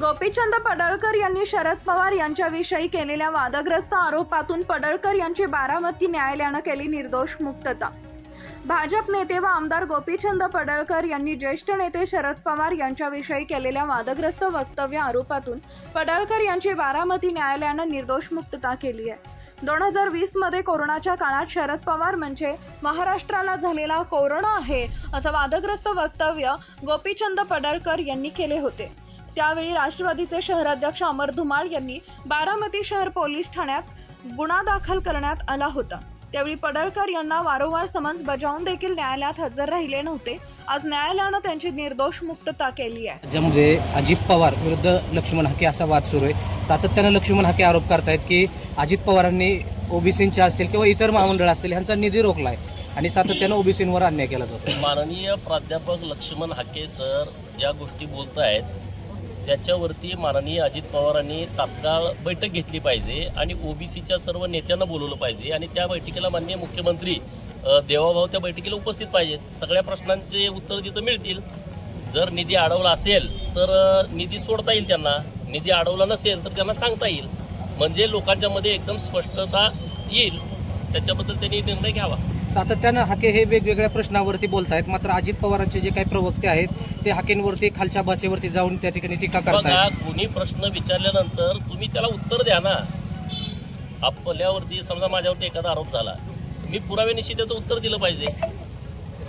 गोपीचंद पडळकर यांनी शरद पवार यांच्याविषयी केलेल्या वादग्रस्त आरोपातून पडळकर यांची बारामती न्यायालयानं केली निर्दोष मुक्तता. भाजप नेते व आमदार गोपीचंद पडळकर यांनी ज्येष्ठ नेते शरद पवार यांच्याविषयी केलेल्या वादग्रस्त वक्तव्य आरोपातून पडळकर यांची बारामती न्यायालयानं निर्दोष मुक्तता केली आहे. दोन हजार वीसमध्ये कोरोनाच्या काळात शरद पवार म्हणजे महाराष्ट्राला झालेला कोरोना आहे असं वादग्रस्त वक्तव्य गोपीचंद पडळकर यांनी केले होते. त्यावेळी राष्ट्रवादीचे शहराध्यक्ष अमर धुमाळ यांनी बारामती शहर पोलीस ठाण्यात गुन्हा दाखल करण्यात आला होता. त्यावेळी पडळकर यांना वारंवार समन्स बजावून देखील न्यायालयात हजर राहिले नव्हते. आज न्यायालयानं त्यांची निर्दोष मुक्तता केली आहे. राज्यामध्ये अजित पवार विरुद्ध लक्ष्मण हाके असा वाद सुरू आहे. सातत्यानं लक्ष्मण हाके आरोप करतायत की अजित पवारांनी ओबीसींच्या असतील किंवा इतर महामंडळ असतील ह्यांचा निधी रोखला आहे. आणि सातत्यानं ओबीसींवर अन्याय केला जातो. माननीय प्राध्यापक लक्ष्मण हाके सर ज्या गोष्टी बोलत आहेत त्याच्यावरती माननीय अजित पवारांनी तात्काळ बैठक घेतली पाहिजे आणि ओबीसीच्या सर्व नेत्यांना बोलवलं पाहिजे आणि त्या बैठकीला माननीय मुख्यमंत्री देवाभाऊ त्या बैठकीला उपस्थित पाहिजेत. सगळ्या प्रश्नांचे उत्तर तिथं मिळतील जर निधी अडवला असेल तर निधी सोडता येईल त्यांना. निधी अडवला नसेल तर त्यांना सांगता येईल. म्हणजे लोकांच्यामध्ये एकदम स्पष्टता येईल. त्याच्याबद्दल त्यांनी निर्णय घ्यावा. सातत्यानं हाके हे वेगवेगळ्या प्रश्नावरती बोलतायत. मात्र अजित पवारांचे जे काही प्रवक्ते आहेत ते हाकेंवरती खालच्या भाषेवरती जाऊन त्या ठिकाणी टीका बघा करतायत. कोणी प्रश्न विचारल्यानंतर तुम्ही त्याला उत्तर द्या ना. आपल्यावरती समजा माझ्यावरती एखादा आरोप झाला मी पुराव्यानिशी त्याचं उत्तर दिलं पाहिजे.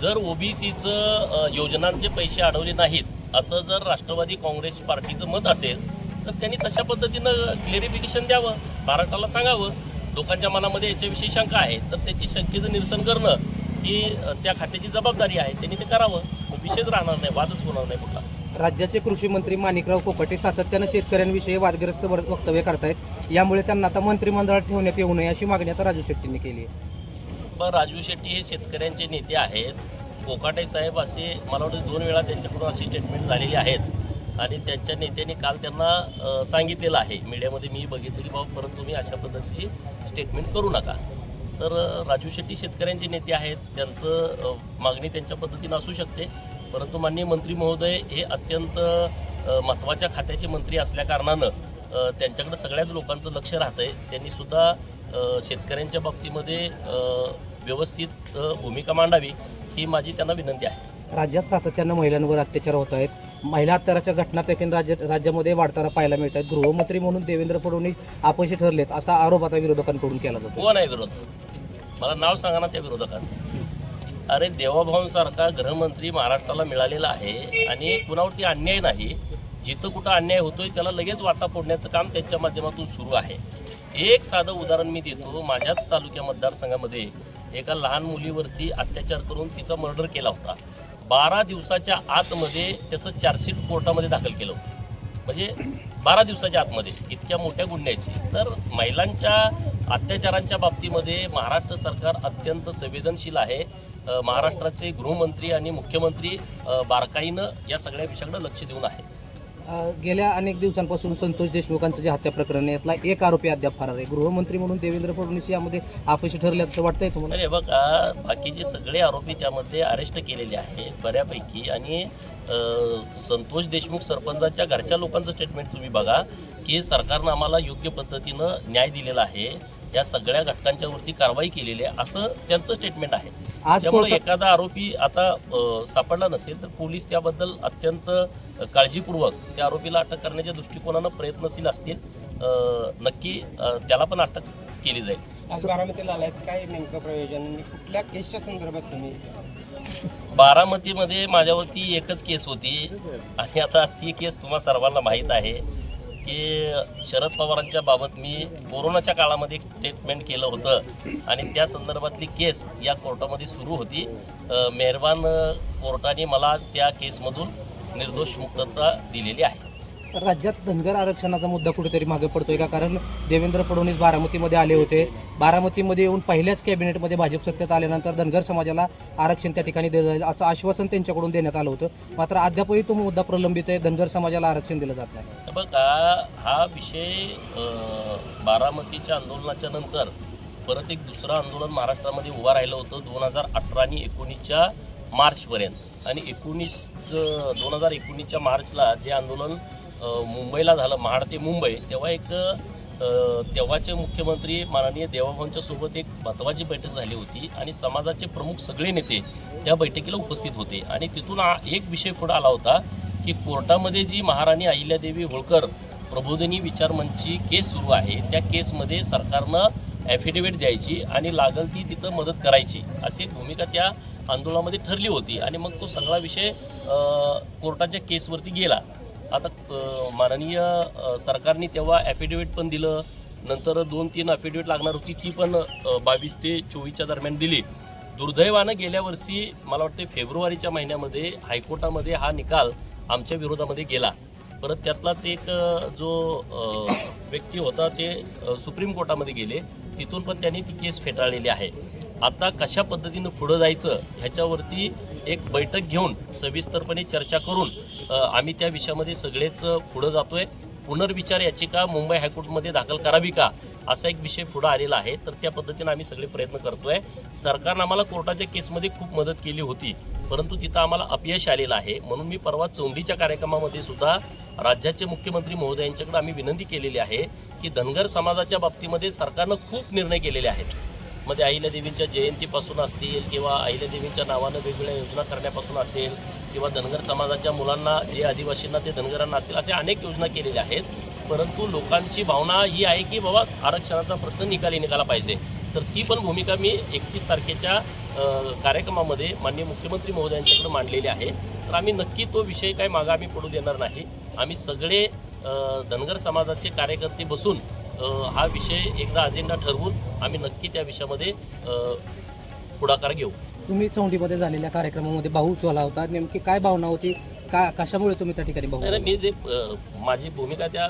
जर ओबीसीचं योजनांचे पैसे अडवले नाहीत असं जर राष्ट्रवादी काँग्रेस पार्टीचं मत असेल तर त्यांनी तशा पद्धतीनं क्लिअरिफिकेशन द्यावं महाराष्ट्राला सांगावं. लोकांच्या मनामध्ये याच्याविषयी शंका आहे तर त्याची शंकेचं निरसन करणं ही त्या खात्याची जबाबदारी आहे. त्यांनी ते करावं. विषयच राहणार नाही वादच होणार नाही कुठला. राज्याचे कृषी मंत्री माणिकराव कोकाटे सातत्यानं शेतकऱ्यांविषयी वादग्रस्त वक्तव्य करतायत. यामुळे त्यांना आता मंत्रिमंडळात ठेवण्यात येऊ नये अशी मागणी आता राजू शेट्टींनी केली आहे. पण राजू शेट्टी हे शेतकऱ्यांचे नेते आहेत. कोकाटे साहेब असे मला वाटतं दोन वेळा त्यांच्याकडून अशी स्टेटमेंट झालेली आहेत. आणि त्यांच्या नेत्याने काल त्यांना सांगितलेलं आहे. मीडियामध्ये मी बघितलं की बाबा परत तुम्ही अशा पद्धतीची स्टेटमेंट करू नका. तर राजू शेट्टी शेतकऱ्यांचे नेते आहेत. त्यांचं मागणी त्यांच्या पद्धतीनं असू शकते. परंतु माननीय मंत्री महोदय हे अत्यंत महत्त्वाच्या खात्याचे मंत्री असल्याकारणानं त्यांच्याकडे सगळ्याच लोकांचं लक्ष राहतं आहे त्यांनीसुद्धा शेतकऱ्यांच्या बाबतीमध्ये व्यवस्थित भूमिका मांडावी ही माझी त्यांना विनंती आहे. राज्यात सातत्यानं महिलांवर अत्याचार होत आहेत. महिला अत्याराच्या घटना देखील राज्य राज्यामध्ये वाढताना पाहायला मिळत आहेत. गृहमंत्री म्हणून देवेंद्र फडणवीस अपयशी ठरलेत असा आरोप आता विरोधकांकडून केला जातो कोण आहे विरोध मला नाव सांगा ना त्या विरोधकांचं. अरे देवाभाऊंसारखा गृहमंत्री महाराष्ट्राला मिळालेला आहे आणि कुणावरती अन्याय नाही. जिथं कुठं अन्याय होतोय त्याला लगेच वाचा फोडण्याचं काम त्यांच्या माध्यमातून सुरू आहे. एक साधं उदाहरण मी देतो. माझ्याच तालुक्या मतदारसंघामध्ये एका लहान मुलीवरती अत्याचार करून तिचा मर्डर केला होता. बारा दिवसाच्या आतमध्ये त्याचं चार्जशीट कोर्टामध्ये दाखल केलं होतं. म्हणजे बारा दिवसाच्या आतमध्ये इतक्या मोठ्या गुन्ह्याची. तर महिलांच्या अत्याचारांच्या बाबतीमध्ये महाराष्ट्र सरकार अत्यंत संवेदनशील आहे. महाराष्ट्राचे गृहमंत्री आणि मुख्यमंत्री बारकाईनं या सगळ्या विषयाकडे लक्ष देऊन आहे. गेल्या अनेक दिवसांपासून संतोष देशमुखांचं जे हत्या प्रकरण यातला एक आरोपी अद्याप फरार आहे. गृहमंत्री म्हणून देवेंद्र फडणवीस यामध्ये अपयशी ठरले असं वाटतंय तुम्हाला? अरे बघा बाकीचे सगळे आरोपी त्यामध्ये अरेस्ट केलेले आहेत बऱ्यापैकी. आणि संतोष देशमुख सरपंचाच्या घरच्या लोकांचं स्टेटमेंट तुम्ही बघा की सरकारनं आम्हाला योग्य पद्धतीनं न्याय दिलेला आहे. या सगळ्या घटकांच्यावरती कारवाई केलेली आहे असं त्यांचं स्टेटमेंट आहे. त्यामुळे एखादा आरोपी आता सापडला नसेल तर पोलीस त्याबद्दल अत्यंत काळजीपूर्वक त्या आरोपीला अटक करण्याच्या दृष्टिकोनानं प्रयत्नशील असतील. नक्की त्याला पण अटक केली जाईल. आज बारामतीला आलाय. काय नेमकं प्रयोजन? आणि कुठल्या केसच्या संदर्भात तुम्ही? बारामतीमध्ये माझ्यावरती एकच केस होती. आणि आता ती केस तुम्हा सर्वांना माहीत आहे. की शरद पवारांच्या बाबत मी कोरोनाच्या काळामध्ये एक स्टेटमेंट केलं होतं. आणि त्या संदर्भातली केस या कोर्टामध्ये सुरू होती. मेहरबान कोर्टाने मला आज त्या केसमधून निर्दोष मुक्तता दिलेली आहे. राज्यात धनगर आरक्षणाचा मुद्दा कुठेतरी मागे पडतोय का? कारण देवेंद्र फडणवीस बारामतीमध्ये आले होते. बारामतीमध्ये येऊन पहिल्याच कॅबिनेटमध्ये भाजप सत्तेत आल्यानंतर धनगर समाजाला आरक्षण त्या ठिकाणी दिलं जाईल असं आश्वासन त्यांच्याकडून देण्यात आलं होतं. मात्र अद्यापही तो मुद्दा प्रलंबित आहे. धनगर समाजाला आरक्षण दिलं जात नाही. तर बघा हा विषय बारामतीच्या आंदोलनाच्या नंतर परत एक दुसरं आंदोलन महाराष्ट्रामध्ये उभं राहिलं होतं दोन हजार अठरा आणि एकोणीसच्या मार्चपर्यंत. आणि एकोणीस दोन हजार एकोणीसच्या मार्चला जे आंदोलन मुंबईला झालं महाड ते मुंबई तेव्हा एक तेव्हाचे मुख्यमंत्री माननीय देवाभाऊंच्या सोबत एक महत्त्वाची बैठक झाली होती आणि समाजाचे प्रमुख सगळे नेते त्या बैठकीला उपस्थित होते. आणि तिथून आ- एक विषय पुढे आला होता की कोर्टामध्ये जी महाराणी अहिल्यादेवी होळकर प्रबोधिनी विचारमंचची केस सुरू आहे त्या केसमध्ये सरकारनं ॲफिडेविट द्यायची आणि लागल ती तिथं मदत करायची अशी भूमिका त्या आंदोलनामध्ये ठरली होती. आणि मग तो सगळा विषय कोर्टाच्या केसवरती गेला. आता माननीय सरकारने तेव्हा ॲफिडेविट पण दिलं. नंतर दोन तीन ॲफिडेव्हिट लागणार होती ती पण बावीस ते चोवीसच्या दरम्यान दिली. दुर्दैवानं गेल्या वर्षी मला वाटते फेब्रुवारीच्या महिन्यामध्ये हायकोर्टामध्ये हा निकाल आमच्या विरोधामध्ये गेला. परत त्यातलाच एक जो व्यक्ती होता ते सुप्रीम कोर्टामध्ये गेले. तिथून पण त्यांनी ती केस फेटाळलेली आहे. आता कशा पद्धतीनं पुढं जायचं ह्याच्यावरती एक बैठक घेऊन सविस्तरपणे चर्चा करून आम्ही त्या विषयामध्ये सगळेच पुढं जातोय. पुनर्विचार याचिका मुंबई हायकोर्टमध्ये दाखल करावी का असा एक विषय पुढं आलेला आहे. तर त्या पद्धतीनं आम्ही सगळे प्रयत्न करतोय. सरकारनं आम्हाला कोर्टाच्या केसमध्ये खूप मदत केली होती परंतु तिथं आम्हाला अपयश आलेलं आहे. म्हणून मी परवा चौंडीच्या कार्यक्रमामध्ये सुद्धा राज्याचे मुख्यमंत्री महोदयांच्याकडे आम्ही विनंती केलेली आहे की धनगर समाजाच्या बाबतीमध्ये सरकारनं खूप निर्णय केलेले आहेत. मध्ये अहिल्यादेवींच्या जयंतीपासून असतील किंवा अहिल्यादेवींच्या नावानं वेगवेगळ्या योजना करण्यापासून असेल किंवा धनगर समाजाच्या मुलांना जे आदिवासींना ते धनगरांना असेल असे अनेक योजना केलेल्या आहेत. परंतु लोकांची भावना ही आहे की बाबा आरक्षणाचा प्रश्न निकाली निघाला पाहिजे. तर ती पण भूमिका मी एकतीस तारखेच्या कार्यक्रमामध्ये माननीय मुख्यमंत्री महोदयांच्याकडे मांडलेली आहे. तर आम्ही नक्की तो विषय काय मागं आम्ही पडू देणार नाही. आम्ही सगळे धनगर समाजाचे कार्यकर्ते बसून हा विषय एकदा अजेंडा ठरवून आम्ही नक्की त्या विषयामध्ये अ, पुढाकार घेऊ. तुम्ही चौंडीमध्ये झालेल्या कार्यक्रमामध्ये भाऊ उचवला होता. नेमकी काय भावना होती? का कशामुळे तुम्ही त्या ठिकाणी भाऊ मी जे माझी भूमिका त्या